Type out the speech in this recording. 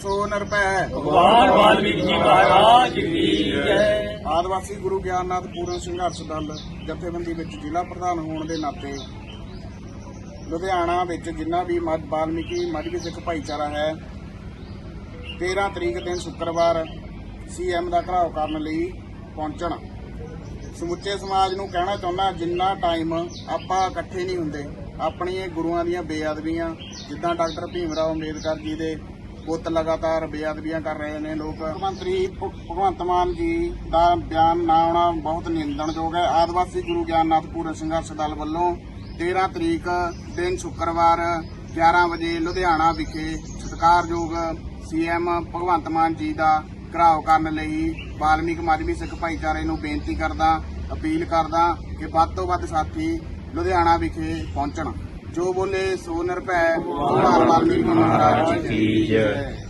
ਸੋ ਨਿਰਭੈ ਭਗਵਾਨ ਵਾਲਮੀਕ ਜੀ ਮਹਾਰਾਜ ਕੀ ਜੈ। ਆਦਿਵਾਸੀ ਗੁਰੂ ਗਿਆਨਨਾਥ ਪੂਰਨ ਸੰਘਰਸ਼ ਦਲ ਜਥੇਬੰਦੀ ਵਿੱਚ ਜ਼ਿਲ੍ਹਾ ਪ੍ਰਧਾਨ ਹੋਣ ਦੇ ਨਾਤੇ ਲੁਧਿਆਣਾ ਵਿੱਚ ਜਿੰਨਾ ਵੀ ਮੱਧ ਬਾਲਮੀਕੀ ਮਜ਼੍ਹਬੀ ਸਿੱਖ ਭਾਈਚਾਰਾ ਹੈ 13 ਤਰੀਕ ਦਿਨ ਸ਼ੁੱਕਰਵਾਰ ਸੀਐਮ ਦਾ ਘਰਾਓ ਕਰਨ ਲਈ ਪਹੁੰਚਣ। ਸਮੁੱਚੇ ਸਮਾਜ ਨੂੰ ਕਹਿਣਾ ਚਾਹੁੰਦਾ ਜਿੰਨਾ ਟਾਈਮ ਆਪਾਂ ਇਕੱਠੇ ਨਹੀਂ ਹੁੰਦੇ ਆਪਣੀਆਂ ਗੁਰੂਆਂ ਦੀਆਂ ਬੇਅਦਬੀਆਂ ਜਿੱਦਾਂ ਡਾਕਟਰ ਭੀਮ ਰਾਓ ਅੰਬੇਦਕਰ ਜੀ ਦੇ ਪੁੱਤ ਲਗਾਤਾਰ ਬੇਅਦਬੀਆਂ ਕਰ ਰਹੇ ਨੇ ਲੋਕ। ਮੰਤਰੀ ਭ- ਭਗਵੰਤ ਮਾਨ ਜੀ ਦਾ ਬਿਆਨ ਨਾ ਆਉਣਾ ਬਹੁਤ ਨਿੰਦਣਯੋਗ ਹੈ। ਆਦਿਵਾਸੀ ਗੁਰੂ ਗਿਆਨਨਾਥ ਪੂਰਨ ਸੰਘਰਸ਼ ਦਲ ਵੱਲੋਂ 13 ਤਰੀਕ ਦਿਨ ਸ਼ੁੱਕਰਵਾਰ 11 ਵਜੇ ਲੁਧਿਆਣਾ ਵਿਖੇ ਸਤਿਕਾਰਯੋਗ ਸੀਐਮ ਭਗਵੰਤ ਮਾਨ ਜੀ ਦਾ ਘਰਾਓ ਕਰਨ ਲਈ ਵਾਲਮੀਕ ਮਜ਼੍ਹਬੀ ਸਿੱਖ ਭਾਈਚਾਰੇ ਨੂੰ ਬੇਨਤੀ ਕਰਦਾ, ਅਪੀਲ ਕਰਦਾ ਕਿ ਵੱਧ ਤੋਂ ਵੱਧ ਸਾਥੀ ਲੁਧਿਆਣਾ ਵਿਖੇ ਪਹੁੰਚਣ। ਜੋ ਬੋਲੇ ਸੋ ਨਿਰਭੈ ਭਗਵਾਨ ਵਾਲਮੀਕ ਮਹਾਰਾਜ ਕੀ ਜੈ।